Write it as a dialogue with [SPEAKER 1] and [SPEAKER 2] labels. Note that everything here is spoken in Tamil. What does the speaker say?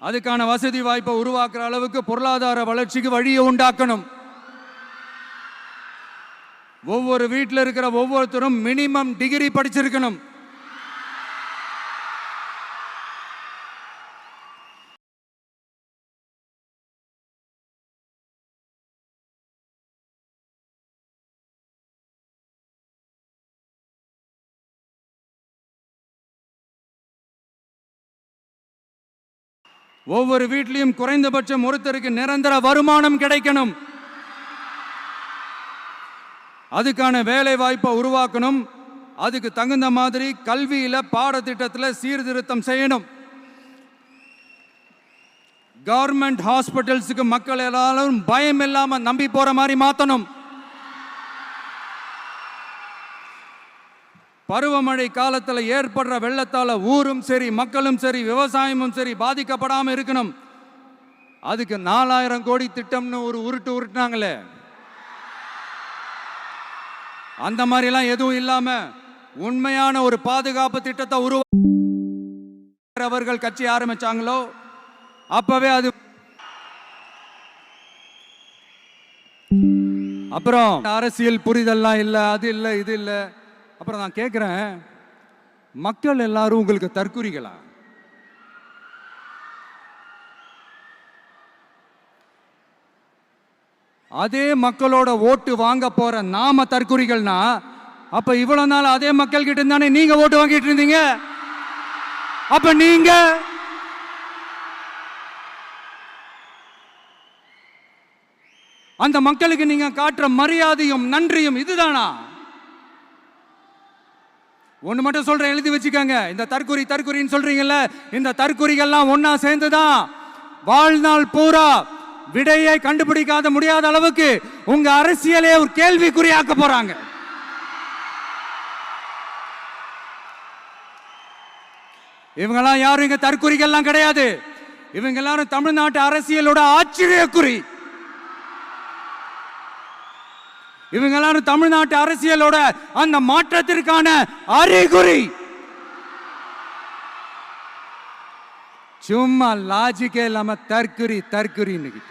[SPEAKER 1] அதுக்கான வசதி வாய்ப்பை உருவாக்குற அளவுக்கு பொருளாதார வளர்ச்சிக்கு வழியை உண்டாக்கணும். ஒவ்வொரு வீட்டில் இருக்கிற ஒவ்வொருத்தரும் மினிமம் டிகிரி படிச்சிருக்கணும். ஒவ்வொரு வீட்லையும் குறைந்தபட்சம் ஒருத்தருக்கு நிரந்தர வருமானம் கிடைக்கணும். அதுக்கான வேலை வாய்ப்பை உருவாக்கணும். அதுக்கு தகுந்த மாதிரி கல்வியில பாடத்திட்டத்தில் சீர்திருத்தம் செய்யணும். கவர்மெண்ட் ஹாஸ்பிட்டல்ஸுக்கு மக்கள் எல்லாரும் பயம் இல்லாமல் நம்பி போற மாதிரி மாத்தணும். பருவமழை காலத்தில் ஏற்படுற வெள்ளத்தால் ஊரும் சரி மக்களும் சரி விவசாயமும் சரி பாதிக்கப்படாமல் இருக்கணும். அதுக்கு நாலாயிரம் கோடி திட்டம்னு ஒரு உருட்டு உருட்டுனாங்களே. அந்த மாதிரிலாம் எதுவும் இல்லாம உண்மையான ஒரு பாதுகாப்பு திட்டத்தை உருவா கட்சி ஆரம்பிச்சாங்களோ அப்பவே அது அப்புறம் அரசியல் புரிதல்லாம் இல்லை அது இல்லை இது இல்லை. அப்புறம் நான் கேட்குறேன் மக்கள் எல்லாரும் உங்களுக்கு தற்குறிகளா? அதே மக்களோட ஓட்டு வாங்க போற நாம தற்குறிகள்னா அப்ப இவ்வளவு நாள் அதே மக்கள் கிட்ட தானே நீங்க ஓட்டு வாங்கிட்டு இருந்தீங்க? அப்ப நீங்க? அந்த மக்களுக்கு நீங்க காட்டுற மரியாதையும் நன்றியும் இதுதானா? ஒன்று மட்டும் சொல்கிறேன் எழுதி வச்சுக்கோங்க. இந்த தற்குறி தற்குறின்னு சொல்கிறீங்கள இந்த தற்குறிகள்லாம் சேர்ந்து தான் வாழ்நாள் பூரா விடையை கண்டுபிடிக்காத முடியாத அளவுக்கு உங்கள் அரசியலே ஒரு கேள்விக்குறியாக்க போகிறாங்க இவங்கெல்லாம் யாரும் இங்கே தற்குறிகள்லாம் கிடையாது. இவங்க எல்லாரும் தமிழ்நாட்டு அரசியலோட ஆச்சரியக்குறி. இவங்க எல்லாரும் தமிழ்நாட்டு அரசியலோட அந்த மாற்றத்திற்கான அறிகுறி. சும்மா லாஜிக்கே இல்லாம தற்குறி தற்குறின்னு